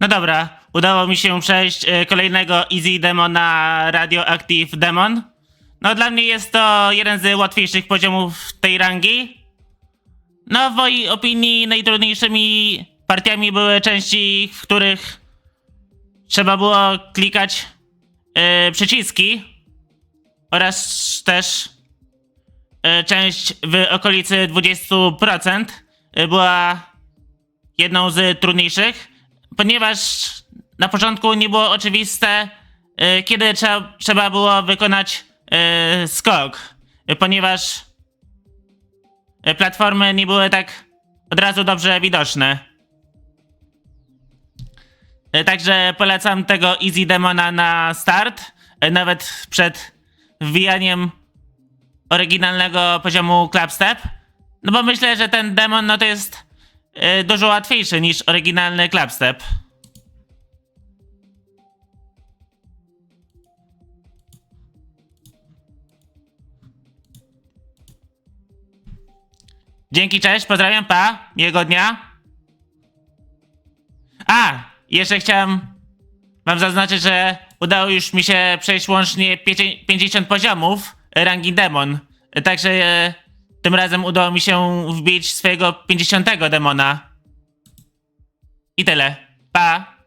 No dobra, udało mi się przejść e, kolejnego Easy Demona Radioactive Demon. No dla mnie jest to jeden z łatwiejszych poziomów tej rangi. No w mojej opinii najtrudniejszymi partiami były części, w których trzeba było klikać e, przyciski oraz też e, część w okolicy 20% e, była jedną z trudniejszych, ponieważ na początku nie było oczywiste, e, kiedy trzeba, trzeba było wykonać e, skok, e, ponieważ platformy nie były tak od razu dobrze widoczne. Także polecam tego Easy Demona na start, nawet przed wbijaniem oryginalnego poziomu Clubstep. No bo myślę, że ten demon no to jest e, dużo łatwiejszy niż oryginalny Clubstep. Dzięki, cześć, pozdrawiam, pa, miłego dnia. A, jeszcze chciałem wam zaznaczyć, że udało już mi się przejść łącznie pięcie- 50 poziomów rangi demon. Także e, tym razem udało mi się wbić swojego 50 demona. I tyle. Pa.